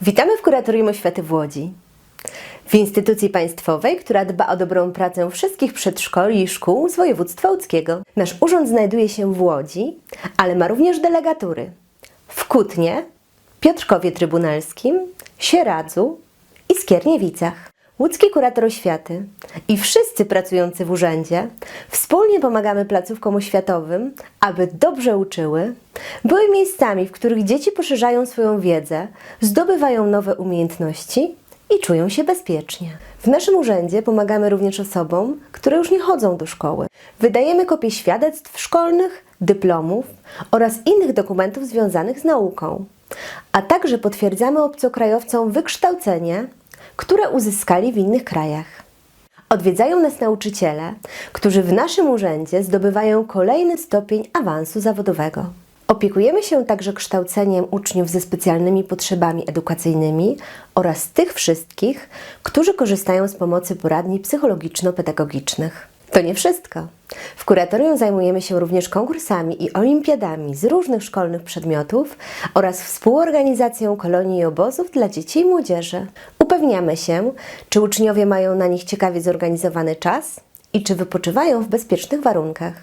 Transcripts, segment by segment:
Witamy w Kuratorium Oświaty w Łodzi. W instytucji państwowej, która dba o dobrą pracę wszystkich przedszkoli i szkół z województwa łódzkiego. Nasz urząd znajduje się w Łodzi, ale ma również delegatury w Kutnie, Piotrkowie Trybunalskim, Sieradzu i Skierniewicach. Łódzki Kurator Oświaty i wszyscy pracujący w urzędzie wspólnie pomagamy placówkom oświatowym, aby dobrze uczyły, były miejscami, w których dzieci poszerzają swoją wiedzę, zdobywają nowe umiejętności i czują się bezpiecznie. W naszym urzędzie pomagamy również osobom, które już nie chodzą do szkoły. Wydajemy kopie świadectw szkolnych, dyplomów oraz innych dokumentów związanych z nauką, a także potwierdzamy obcokrajowcom wykształcenie, które uzyskali w innych krajach. Odwiedzają nas nauczyciele, którzy w naszym urzędzie zdobywają kolejny stopień awansu zawodowego. Opiekujemy się także kształceniem uczniów ze specjalnymi potrzebami edukacyjnymi oraz tych wszystkich, którzy korzystają z pomocy poradni psychologiczno-pedagogicznych. To nie wszystko. W kuratorium zajmujemy się również konkursami i olimpiadami z różnych szkolnych przedmiotów oraz współorganizacją kolonii i obozów dla dzieci i młodzieży. Upewniamy się, czy uczniowie mają na nich ciekawie zorganizowany czas i czy wypoczywają w bezpiecznych warunkach.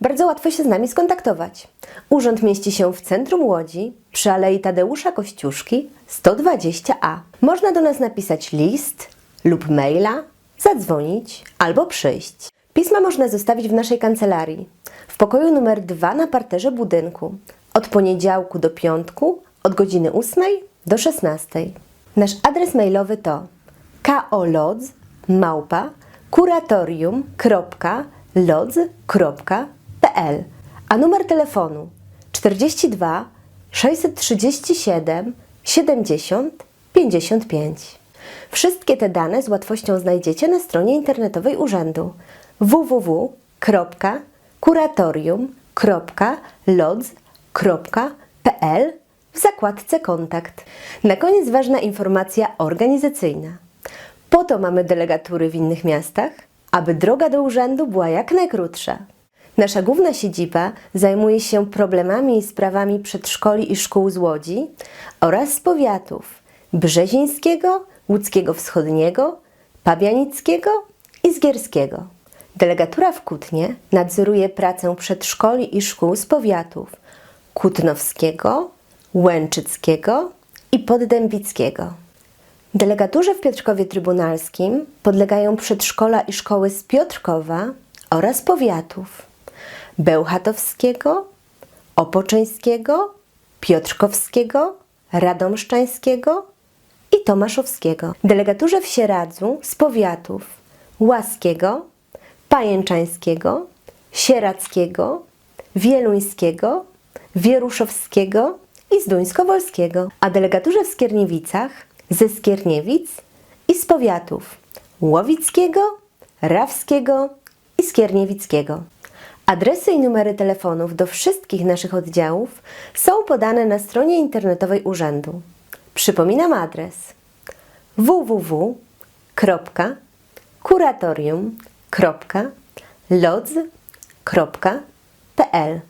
Bardzo łatwo się z nami skontaktować. Urząd mieści się w centrum Łodzi, przy Alei Tadeusza Kościuszki 120a. Można do nas napisać list lub maila, zadzwonić albo przyjść. Pisma można zostawić w naszej kancelarii, w pokoju numer 2 na parterze budynku, od poniedziałku do piątku, od godziny 8 do 16. Nasz adres mailowy to kolodz małpa kuratorium.lodz.pl a numer telefonu 42 637 70 55. Wszystkie te dane z łatwością znajdziecie na stronie internetowej urzędu www.kuratorium.lodz.pl w zakładce Kontakt. Na koniec ważna informacja organizacyjna. Po to mamy delegatury w innych miastach, aby droga do urzędu była jak najkrótsza. Nasza główna siedziba zajmuje się problemami i sprawami przedszkoli i szkół z Łodzi oraz z powiatów Brzezińskiego, Łódzkiego Wschodniego, Pabianickiego i Zgierskiego. Delegatura w Kutnie nadzoruje pracę przedszkoli i szkół z powiatów Kutnowskiego, Łęczyckiego i Poddębickiego. Delegaturze w Piotrkowie Trybunalskim podlegają przedszkola i szkoły z Piotrkowa oraz powiatów Bełchatowskiego, Opoczyńskiego, Piotrkowskiego, Radomszczańskiego i Tomaszowskiego. Delegaturze w Sieradzu z powiatów Łaskiego, Pajęczańskiego, Sieradzkiego, Wieluńskiego, Wieruszowskiego i Zduńsko-Wolskiego, a delegaturze w Skierniewicach ze Skierniewic i z powiatów Łowickiego, Rawskiego i Skierniewickiego. Adresy i numery telefonów do wszystkich naszych oddziałów są podane na stronie internetowej urzędu. Przypominam adres www.kuratorium.lodz.pl